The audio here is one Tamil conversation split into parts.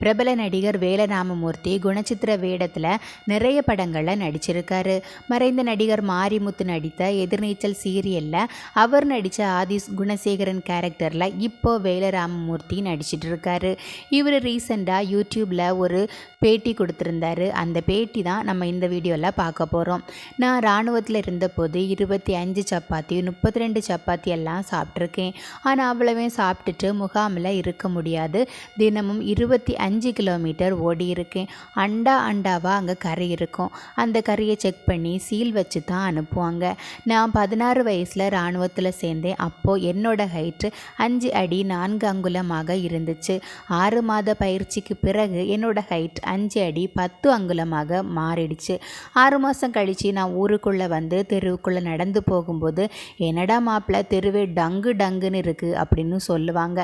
பிரபல நடிகர் வேலராமமூர்த்தி குணச்சித்திர வேடத்தில் நிறைய படங்களில் நடிச்சிருக்காரு. மறைந்த நடிகர் மாரிமுத்து நடித்த எதிர்நீச்சல் சீரியலில் அவர் நடித்த ஆதி குணசேகரன் கேரக்டரில் இப்போ வேலராமமூர்த்தி நடிச்சிட்டு இருக்காரு இவர் ரீசெண்டாக யூடியூப்பில் ஒரு பேட்டி கொடுத்துருந்தாரு. அந்த பேட்டி தான் நம்ம இந்த வீடியோவில் பார்க்க போகிறோம் நான் இராணுவத்தில் இருந்தபோது இருபத்தி அஞ்சு சப்பாத்தி முப்பத்தி ரெண்டு சப்பாத்தி எல்லாம் சாப்பிட்ருக்கேன் ஆனால் அவ்வளவே சாப்பிட்டுட்டு முகாமில் இருக்க முடியாது. தினமும் இருபத்தி அஞ்சு கிலோமீட்டர் ஓடி இருக்கேன் அண்டா அண்டாவாக அங்கே கறி இருக்கும். அந்த கறியை செக் பண்ணி சீல் வச்சு தான் அனுப்புவாங்க. நான் பதினாறு வயசில் இராணுவத்தில் சேர்ந்தேன். அப்போது என்னோட ஹைட்டு அஞ்சு அடி நான்கு அங்குலமாக இருந்துச்சு. ஆறு மாத பயிற்சிக்கு பிறகு என்னோட ஹைட் அஞ்சு அடி பத்து அங்குலமாக மாறிடுச்சு. ஆறு மாதம் கழித்து நான் ஊருக்குள்ளே வந்து தெருவுக்குள்ளே நடந்து போகும்போது என்னடா மாப்பிள்ள தெருவே டங்கு டங்குன்னு இருக்குது அப்படின்னு சொல்லுவாங்க.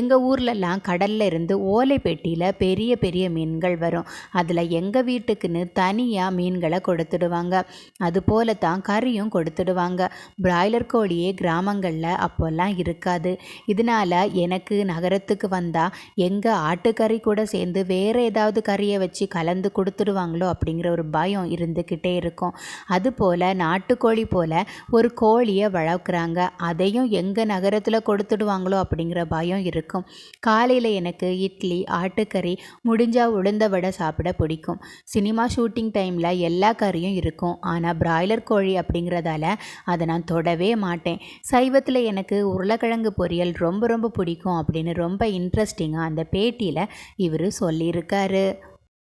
எங்கள் ஊர்லலாம் கடல்ல இருந்து ஓலை பெட்டியில் பெரிய பெரிய மீன்கள் வரும். அதில் எங்கள் வீட்டுக்குன்னு தனியாக மீன்களை கொடுத்துடுவாங்க. அது போல தான் கறியும் கொடுத்துடுவாங்க. பிராய்லர் கோழியே கிராமங்களில் அப்போல்லாம் இருக்காது. இதனால் எனக்கு நகரத்துக்கு வந்தால் எங்கள் ஆட்டுக்கறி கூட சேர்ந்து வேறு ஏதாவது கறியை வச்சு கலந்து கொடுத்துடுவாங்களோ அப்படிங்கிற ஒரு பயம் இருந்துக்கிட்டே இருக்கும். அதுபோல் நாட்டுக்கோழி போல் ஒரு கோழியை வளர்க்குறாங்க. அதையும் எங்கள் நகரத்தில் கொடுத்துடுவாங்களோ அப்படிங்கிற பயம் இருக்கும். காலையில் எனக்கு இட்லி ஆட்டுக்கறி முடிஞ்சால் உளுந்த வடை சாப்பிட பிடிக்கும். சினிமா ஷூட்டிங் டைமில் எல்லா கறியும் இருக்கும். ஆனால் பிராய்லர் கோழி அப்படிங்கிறதால அதை நான் தொடவே மாட்டேன். சைவத்தில் எனக்கு உருளைக்கிழங்கு பொரியல் ரொம்ப ரொம்ப பிடிக்கும் அப்படின்னு ரொம்ப இன்ட்ரெஸ்டிங்காக அந்த பேட்டியில் இவர் சொல்லியிருக்காரு.